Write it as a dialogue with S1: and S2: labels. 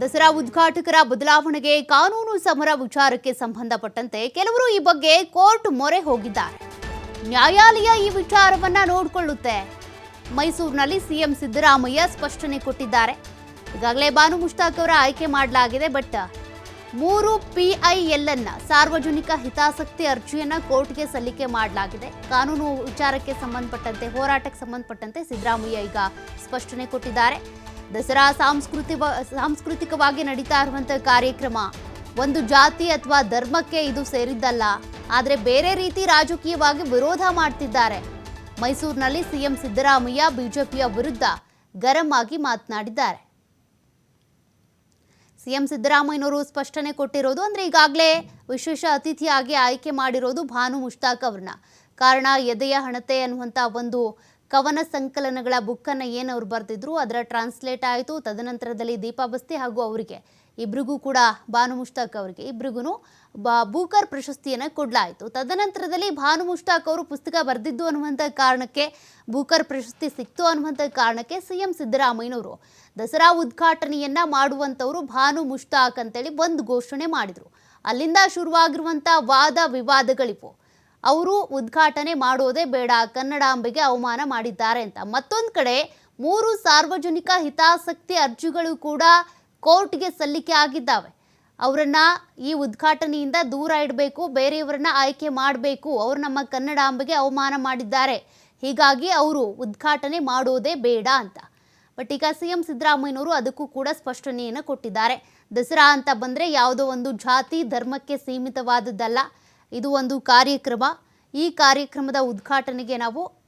S1: ದಸರಾ ಉದ್ಘಾಟಕರ ಬದಲಾವಣೆಗೆ ಕಾನೂನು ಸಮರ ವಿಚಾರಕ್ಕೆ ಸಂಬಂಧಪಟ್ಟಂತೆ ಕೆಲವರು ಈ ಬಗ್ಗೆ ಕೋರ್ಟ್ ಮೊರೆ ಹೋಗಿದ್ದಾರೆ. ನ್ಯಾಯಾಲಯ ಈ ವಿಚಾರವನ್ನ ನೋಡಿಕೊಳ್ಳುತ್ತೆ. ಮೈಸೂರಿನಲ್ಲಿ ಸಿಎಂ ಸಿದ್ದರಾಮಯ್ಯ ಸ್ಪಷ್ಟನೆ ಕೊಟ್ಟಿದ್ದಾರೆ. ಈಗಾಗಲೇ ಬಾನು ಮುಷ್ತಾಕ್ ಅವರ ಆಯ್ಕೆ ಮಾಡಲಾಗಿದೆ, ಬಟ್ ಮೂರು ಪಿಐಎಲ್ ಅನ್ನ ಸಾರ್ವಜನಿಕ ಹಿತಾಸಕ್ತಿ ಅರ್ಜಿಯನ್ನ ಕೋರ್ಟ್ಗೆ ಸಲ್ಲಿಕೆ ಮಾಡಲಾಗಿದೆ. ಕಾನೂನು ವಿಚಾರಕ್ಕೆ ಸಂಬಂಧಪಟ್ಟಂತೆ, ಹೋರಾಟಕ್ಕೆ ಸಂಬಂಧಪಟ್ಟಂತೆ ಸಿದ್ದರಾಮಯ್ಯ ಈಗ ಸ್ಪಷ್ಟನೆ ಕೊಟ್ಟಿದ್ದಾರೆ. ದಸರಾ ಸಾಂಸ್ಕೃತಿಕ ಸಾಂಸ್ಕೃತಿಕವಾಗಿ ನಡೀತಾ ಇರುವಂಥ ಕಾರ್ಯಕ್ರಮ. ಒಂದು ಜಾತಿ ಅಥವಾ ಧರ್ಮಕ್ಕೆ ಇದು ಸೇರಿದ್ದಲ್ಲ. ಆದರೆ ಬೇರೆ ರೀತಿ ರಾಜಕೀಯವಾಗಿ ವಿರೋಧ ಮಾಡ್ತಿದ್ದಾರೆ. ಮೈಸೂರಿನಲ್ಲಿ ಸಿಎಂ ಸಿದ್ದರಾಮಯ್ಯ ಬಿಜೆಪಿಯ ವಿರುದ್ಧ ಗರಂ ಆಗಿ ಮಾತನಾಡಿದ್ದಾರೆ. ಸಿಎಂ ಸಿದ್ದರಾಮಯ್ಯನವರು ಸ್ಪಷ್ಟನೆ ಕೊಟ್ಟಿರೋದು ಅಂದರೆ ಈಗಾಗಲೇ ವಿಶೇಷ ಅತಿಥಿಯಾಗಿ ಆಯ್ಕೆ ಮಾಡಿರೋದು ಭಾನು ಮುಷ್ತಾಕ್ ಅವ್ರನ್ನ. ಕಾರಣ ಎದೆಯ ಹಣತೆ ಅನ್ನುವಂಥ ಒಂದು ಕವನ ಸಂಕಲನಗಳ ಬುಕ್ಕನ್ನು ಏನು ಅವ್ರು ಬರೆದಿದ್ರು, ಅದರ ಟ್ರಾನ್ಸ್ಲೇಟ್ ಆಯಿತು. ತದನಂತರದಲ್ಲಿ ದೀಪಾಬಸ್ತಿ ಹಾಗೂ ಅವರಿಗೆ, ಇಬ್ರಿಗೂ ಕೂಡ ಭಾನು ಮುಷ್ತಾಕ್ ಅವರಿಗೆ ಇಬ್ರಿಗೂ ಬಾ, ಬೂಕರ್ ಪ್ರಶಸ್ತಿಯನ್ನು ಕೊಡಲಾಯಿತು. ತದನಂತರದಲ್ಲಿ ಭಾನು ಮುಷ್ತಾಕ್ ಅವರು ಪುಸ್ತಕ ಬರೆದಿದ್ದು ಅನ್ನುವಂಥ ಕಾರಣಕ್ಕೆ, ಬೂಕರ್ ಪ್ರಶಸ್ತಿ ಸಿಕ್ತು ಅನ್ನುವಂಥ ಕಾರಣಕ್ಕೆ ಸಿ ಎಂ ಸಿದ್ದರಾಮಯ್ಯನವರು ದಸರಾ ಉದ್ಘಾಟನೆಯನ್ನು ಮಾಡುವಂಥವರು ಭಾನು ಮುಷ್ತಾಕ್ ಅಂತೇಳಿ ಒಂದು ಘೋಷಣೆ ಮಾಡಿದರು. ಅಲ್ಲಿಂದ ಶುರುವಾಗಿರುವಂಥ ವಾದ ವಿವಾದಗಳಿವು. ಅವರು ಉದ್ಘಾಟನೆ ಮಾಡೋದೇ ಬೇಡ, ಕನ್ನಡಾಂಬೆಗೆ ಅವಮಾನ ಮಾಡಿದ್ದಾರೆ ಅಂತ. ಮತ್ತೊಂದು ಕಡೆ, ಮೂರು ಸಾರ್ವಜನಿಕ ಹಿತಾಸಕ್ತಿ ಅರ್ಜಿಗಳು ಕೂಡ ಕೋರ್ಟ್ಗೆ ಸಲ್ಲಿಕೆ ಆಗಿದ್ದಾವೆ. ಅವರನ್ನ ಈ ಉದ್ಘಾಟನೆಯಿಂದ ದೂರ ಇಡಬೇಕು, ಬೇರೆಯವರನ್ನ ಆಯ್ಕೆ ಮಾಡಬೇಕು, ಅವರು ನಮ್ಮ ಕನ್ನಡಾಂಬೆಗೆ ಅವಮಾನ ಮಾಡಿದ್ದಾರೆ. ಹೀಗಾಗಿ ಅವರು ಉದ್ಘಾಟನೆ ಮಾಡೋದೇ ಬೇಡ ಅಂತ. ಬಟ್ ಈಗ ಸಿ ಎಂ ಸಿದ್ದರಾಮಯ್ಯನವರು ಅದಕ್ಕೂ ಕೂಡ ಸ್ಪಷ್ಟನೆಯನ್ನು ಕೊಟ್ಟಿದ್ದಾರೆ. ದಸರಾ ಅಂತ ಬಂದರೆ ಯಾವುದೋ ಒಂದು ಜಾತಿ, ಧರ್ಮಕ್ಕೆ ಸೀಮಿತವಾದದ್ದಲ್ಲ. ಇದು ಒಂದು ಕಾರ್ಯಕ್ರಮ. ಈ ಕಾರ್ಯಕ್ರಮದ ಉದ್ಘಾಟನೆಗೆ ನಾವು